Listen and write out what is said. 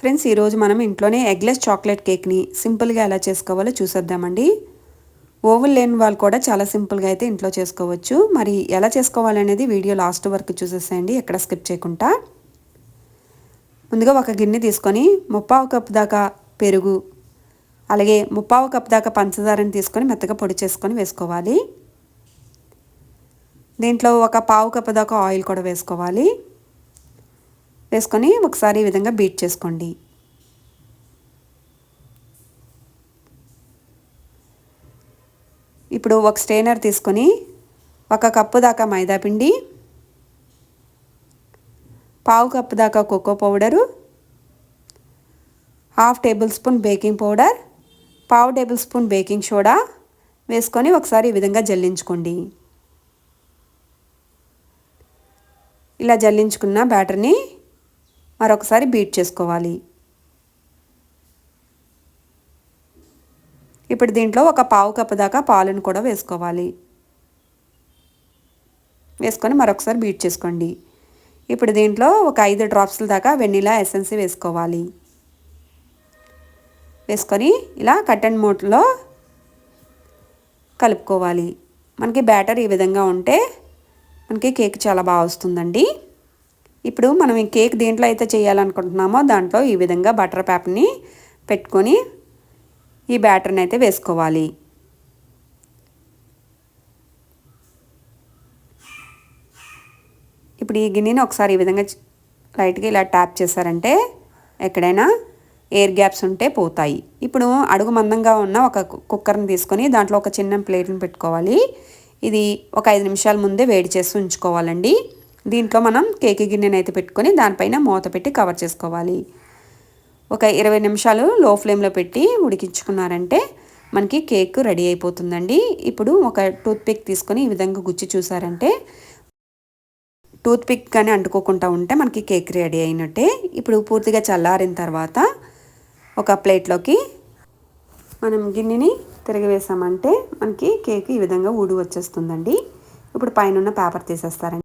Friends ఈరోజు మనం ఇంట్లోనే ఎగ్లెస్ చాక్లెట్ కేక్ని సింపుల్గా ఎలా చేసుకోవాలో చూసేద్దామండి. ఓవెన్ లేని వాళ్ళు కూడా చాలా సింపుల్గా అయితే ఇంట్లో చేసుకోవచ్చు. మరి ఎలా చేసుకోవాలనేది వీడియో లాస్ట్ వరకు చూసేసేయండి ఎక్కడ స్కిప్ చేయకుండా. ముందుగా ఒక గిన్నె తీసుకొని ముప్పావు కప్పు దాకా పెరుగు అలాగే ముప్పావు కప్పు దాకా పంచదారని తీసుకొని మెత్తగా పొడి చేసుకొని వేసుకోవాలి. దీంట్లో ఒక పావు కప్పు దాకా ఆయిల్ కూడా వేసుకోవాలి. వేసుకొని ఒకసారి ఈ విధంగా బీట్ చేసుకోండి. ఇప్పుడు ఒక స్టెయినర్ తీసుకొని ఒక కప్పు దాకా మైదా పిండి పావు కప్పు దాకా cocoa powder half tablespoon baking powder పావు టేబుల్ స్పూన్ బేకింగ్ సోడా వేసుకొని ఒకసారి ఈ విధంగా జల్లించుకోండి. ఇలా జల్లించుకున్న బ్యాటర్ని మరొకసారి బీట్ చేసుకోవాలి. ఇప్పుడు దీంట్లో ఒక పావు కప్పు దాకా పాలను కూడా వేసుకోవాలి. వేసుకొని మరొకసారి బీట్ చేసుకోండి. ఇప్పుడు దీంట్లో ఒక ఐదు డ్రాప్స్ల దాకా వెన్నీలా ఎసెన్స్ వేసుకోవాలి. వేసుకొని ఇలా కట్ అండ్ కలుపుకోవాలి. మనకి బ్యాటర్ ఈ విధంగా ఉంటే మనకి కేక్ చాలా బాగా వస్తుందండి. ఇప్పుడు మనం ఈ కేక్ దేంట్లో అయితే చేయాలనుకుంటున్నామో దాంట్లో ఈ విధంగా బటర్ పేపర్ని పెట్టుకొని ఈ బ్యాటర్ని అయితే వేసుకోవాలి. ఇప్పుడు ఈ గిన్నెని ఒకసారి ఈ విధంగా లైట్గా ఇలా ట్యాప్ చేశారంటే ఎక్కడైనా ఎయిర్ గ్యాప్స్ ఉంటే పోతాయి. ఇప్పుడు అడుగు మందంగా ఉన్న ఒక కుక్కర్ని తీసుకొని దాంట్లో ఒక చిన్న ప్లేట్ని పెట్టుకోవాలి. ఇది ఒక ఐదు నిమిషాల ముందే వేడి చేసి ఉంచుకోవాలండి. దీంట్లో మనం కేక్ గిన్నెని అయితే పెట్టుకొని దానిపైన మూత పెట్టి కవర్ చేసుకోవాలి. ఒక ఇరవై నిమిషాలు లో ఫ్లేమ్లో పెట్టి ఉడికించుకున్నారంటే మనకి కేక్ రెడీ అయిపోతుందండి. ఇప్పుడు ఒక టూత్పిక్ తీసుకొని ఈ విధంగా గుచ్చి చూసారంటే టూత్పిక్ కానీ అంటుకోకుండా ఉంటే మనకి కేక్ రెడీ అయినట్టే. ఇప్పుడు పూర్తిగా చల్లారిన తర్వాత ఒక ప్లేట్లోకి మనం గిన్నెని తిరగవేసామంటే మనకి కేక్ ఈ విధంగా ఊడి వచ్చేస్తుందండి. ఇప్పుడు పైన పేపర్ తీసేస్తారండి.